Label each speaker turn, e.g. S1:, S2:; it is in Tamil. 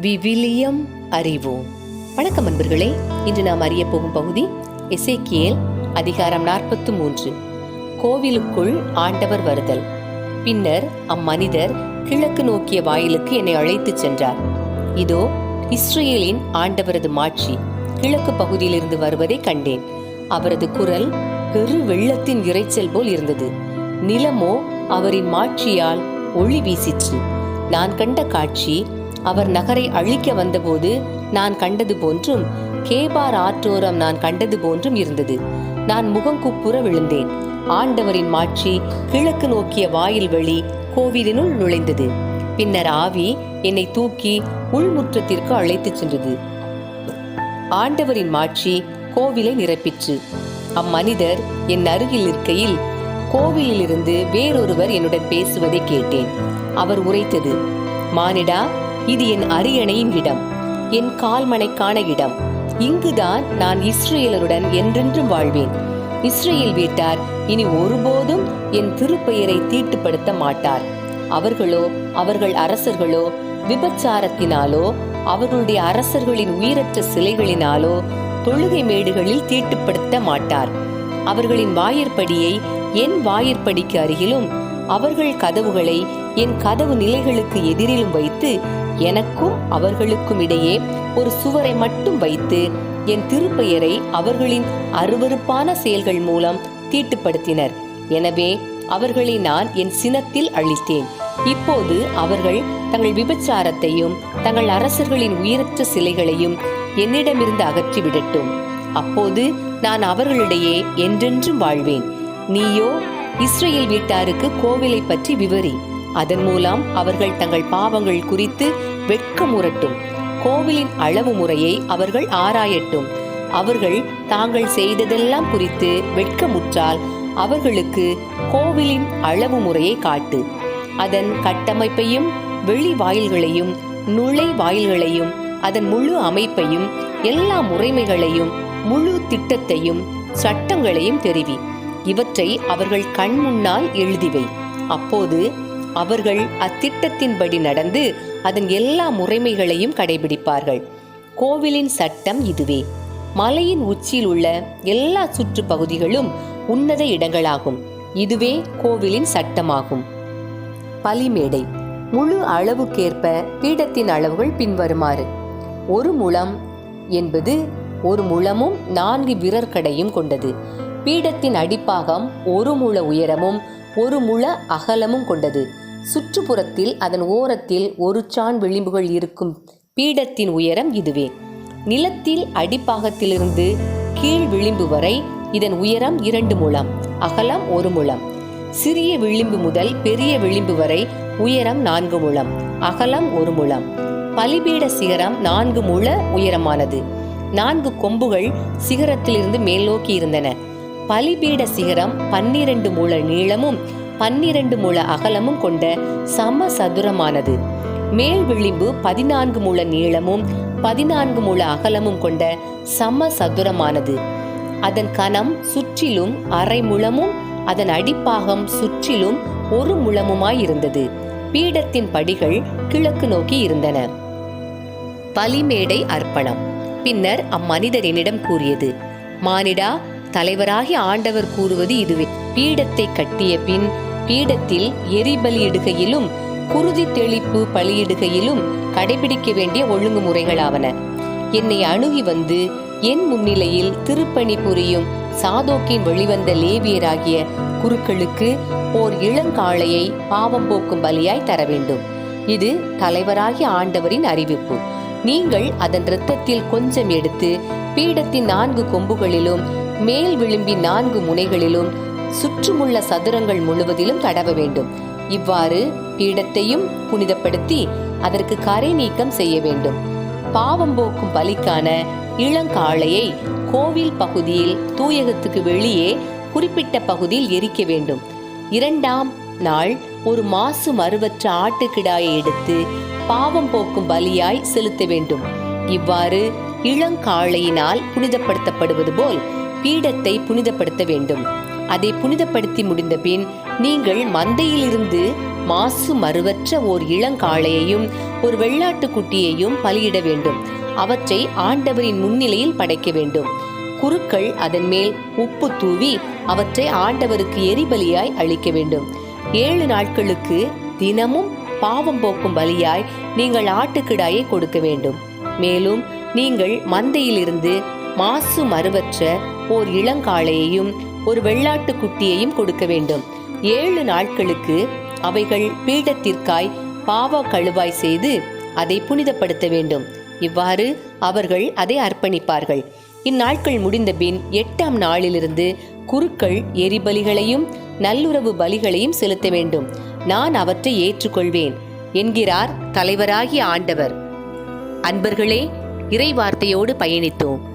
S1: விவிலியம் அறிவோம். வணக்கம் அன்பர்களே இன்று நாம் அறிய போகும் பகுதி இசைக்கியல் அதிகாரம் நாற்பத்து மூன்று. கோவிலுக்குள் ஆண்டவர் வருதல். பின்னர் அம்மனிதர் கிழக்கு நோக்கிய வாயிலுக்கு என்னை அழைத்துச் சென்றார். இதோ இஸ்ரேலின் ஆண்டவரது மாட்சி கிழக்கு பகுதியிலிருந்து வருவதை கண்டேன். அவரது குரல் பெரு வெள்ளத்தின் இரைச்சல் போல் இருந்தது. நிலமோ அவரின் மாட்சியால் ஒளி வீசிற்று. நான் கண்ட காட்சி அவர் நகரை அழிக்க வந்தபோது நான் கண்டது போன்றும் கேபார் ஆற்றோரம் நான் கண்டது போன்றும் இருந்தது. நான் முகங்குப்புற விழுந்தேன். ஆண்டவரின் மாட்சி கிழக்கு நோக்கிய வாயில் வழி கோவிலினுள் நுழைந்தது. பின்னர் ஆவி என்னை தூக்கி உள்முற்றத்திற்கு அழைத்துச் சென்றது. ஆண்டவரின் மாட்சி கோவிலை நிரப்பிற்று. அம்மனிதர் என் அருகில் இருக்கையில் கோவிலிலிருந்து வேறொருவர் என்னுடன் பேசுவதை கேட்டேன். அவர் உரைத்தது மானிடா இது என் அரியணையின் இடம் என் கால்மனைக்கான இடம். இங்குதான் நான் இஸ்ரேலருடன் என்றென்றும் வாழ்வேன். இஸ்ரேல் வீட்டார் இனி ஒருபோதும் என் திருப்பெயரை தீட்டுப்படுத்த மாட்டார். அவர்களோ அவர்கள் அரசர்களோ விபச்சாரத்தினாலோ அவர்களுடைய அரசர்களின் உயிரற்ற சிலைகளினாலோ தொழுகை மேடுகளில் தீட்டுப்படுத்த மாட்டார். அவர்களின் வாயிற்படியை என் வாயிற்படிக்கு அருகிலும் அவர்கள் கதவுகளை என் கதவு நிலைகளுக்கு எதிரிலும் வைத்து எனக்கும் அவர்களுக்கும் இடையே ஒரு சுவரை மட்டும் வைத்து என் திருப்பெயரை அவர்களின் அருவருப்பான செயல்கள் மூலம் தீட்டுப்படுத்தினர். எனவே அவர்களை நான் என் சினத்தில் அழித்தேன். இப்போது அவர்கள் தங்கள் விபச்சாரத்தையும் தங்கள் அரசர்களின் உயிரற்ற சிலைகளையும் என்னிடமிருந்து அகற்றிவிடட்டும். அப்போது நான் அவர்களிடையே என்றென்றும் வாழ்வேன். நீயோ இஸ்ரேல் வீட்டாருக்கு கோவிலை பற்றி விவரி. அதன் மூலம் அவர்கள் தங்கள் பாவங்கள் குறித்து வெட்கமுறட்டும் கோவிலின் அளவு முறையை அவர்கள் ஆராயட்டும். அவர்கள் தாங்கள் செய்ததெல்லாம் குறித்து வெட்கமுற்றால் அவர்களுக்கு கோவிலின் அளவு முறையை காட்டு. அதன் கட்டமைப்பையும் வெளி வாயில்களையும் நுழை வாயில்களையும் அதன் முழு அமைப்பையும் எல்லா முறைமைகளையும் முழு திட்டத்தையும் சட்டங்களையும் தெரிவி. இவற்றை அவர்கள் கண் முன்னால் எழுதிவை. அப்போது அவர்கள் அத்திட்டத்தின்படி நடந்து அதன் எல்லா முறைமைகளையும் கடைபிடிப்பார்கள். கோவிலின் சட்டம் இதுவே. மலையின் உச்சியில் உள்ள எல்லா சுற்று பகுதிகளும் உன்னத இடங்களாகும். இதுவே கோவிலின் சட்டமாகும். பலிமேடை. முழு அளவுக்கேற்ப பீடத்தின் அளவுகள் பின்வருமாறு. ஒரு முழம் என்பது ஒரு முழமும் நான்கு விரற்கடையும் கொண்டது. பீடத்தின் அடிப்பாகம் ஒரு முழ உயரமும் ஒரு முழ அகலமும் கொண்டது. சுற்றுப்புறத்தில் அதன் ஓரத்தில் ஒரு சான் விளிம்புகள் இருக்கும். பீடத்தின் உயரம் இதுவே. நிலத்தில் அடிப்பாகத்திலிருந்து கீழ் விளிம்பு வரை இதன் உயரம் இரண்டு முழம் அகலம் ஒரு முழம். சிறிய விளிம்பு முதல் பெரிய விளிம்பு வரை உயரம் நான்கு முழம் அகலம் ஒரு முழம். பலிபீட சிகரம் நான்கு முழ உயரமானது. நான்கு கொம்புகள் சிகரத்திலிருந்து மேல்நோக்கி இருந்தன. பலிபீட சிகரம் பன்னிரண்டு முழ நீளமும் பன்னிரண்டு முழ அகலமும் கொண்ட சம சதுரமானது. மேல் விளிம்பு பதினான்கு முழ நீளமும் பதினான்கு முழ அகலமும் கொண்ட சம சதுரமானது. அதன் கனம் சுற்றிலும் அரை முழமும் அதன் அடிப்பாகம் சுற்றிலும் ஒரு முழமுமாயிருந்தது பீடத்தின் படிகள் கிழக்கு நோக்கி இருந்தன. பலிமேடை அர்ப்பணம். பின்னர் அம்மனிதர் என்னிடம் கூறியது மானிடா தலைவராகி ஆண்டவர் கூறுவது இதுவே. பீடத்தை கட்டிய பின் பீடத்தில் எரிபலியிடுகையிலும் குருதி தெளிப்பு பலியிடுகையிலும் கடைபிடிக்க வேண்டிய ஒழுங்குமுறைகளாவன. என்னை அணுகி வந்து என் முன்னிலையில் திருப்பணி புரியும் சாதோக்கின் வெளிவந்த லேவியராகிய குருக்களுக்கு ஓர் இளங்காளையை பாவம் போக்கும் பலியாய் தர வேண்டும் இது தலைவராகிய ஆண்டவரின் அறிவிப்பு. நீங்கள் அதன் இரத்தத்தில் கொஞ்சம் எடுத்து பீடத்தின் நான்கு கொம்புகளிலும் மேல் விளிம்பின் நான்கு முனைகளிலும் சுற்றுமுள்ள சதுரங்கள் முழுவதிலும் தடவ வேண்டும். இவ்வாறு பீடத்தையும் புனிதப்படுத்தி அதற்கு கரை நீக்கம் செய்ய வேண்டும். பாவம் போக்கும் பலிக்கான இளங்காளையை கோவில் பகுதியில் தூயகத்துக்கு வெளியே குறிப்பிட்ட பகுதியில் எரிக்க வேண்டும். இரண்டாம் நாள் ஒரு மாசு மறுவற்ற ஆட்டுக்கிடாயை எடுத்து பாவம் போக்கும் பலியாய் செலுத்த வேண்டும். இவ்வாறு இளங்காளையினால் புனிதப்படுத்தப்படுவது போல் பீடத்தை புனிதப்படுத்த வேண்டும். அதை புனிதப்படுத்தி முடிந்தபின் நீங்கள் மந்தையிலிருந்து மாசு மறுவற்ற ஓர் இளங்காளையையும் ஒரு வெள்ளாட்டு குட்டியையும் பலியிட வேண்டும். அவற்றை ஆண்டவரின் முன்னிலையில் படைக்க வேண்டும். குருக்கள் அதன் மேல் உப்பு தூவி அவற்றை ஆண்டவருக்கு எரிபலியாய் அளிக்க வேண்டும். ஏழு நாட்களுக்கு தினமும் பாவம் போக்கும் பலியாய் நீங்கள் ஆட்டுக்கிடாயை கொடுக்க வேண்டும். மேலும் நீங்கள் மந்தையிலிருந்து மாசு மறுவற்ற ஓர் இளங்காளையையும் ஒரு வெள்ளாட்டு குட்டியையும் கொடுக்க வேண்டும். ஏழு நாட்களுக்கு அவைகள் பீடத்திற்காய் பாவ கழுவாய் செய்து அதை புனிதப்படுத்த வேண்டும். இவ்வாறு அவர்கள் அதை அர்ப்பணிப்பார்கள். இந்நாட்கள் முடிந்தபின் எட்டாம் நாளிலிருந்து குருக்கள் எரிபலிகளையும் நல்லுறவு பலிகளையும் செலுத்த வேண்டும். நான் அவற்றை ஏற்றுக்கொள்வேன் என்கிறார் தலைவராகிய ஆண்டவர். அன்பர்களே இறை வார்த்தையோடு பயணித்தோம்.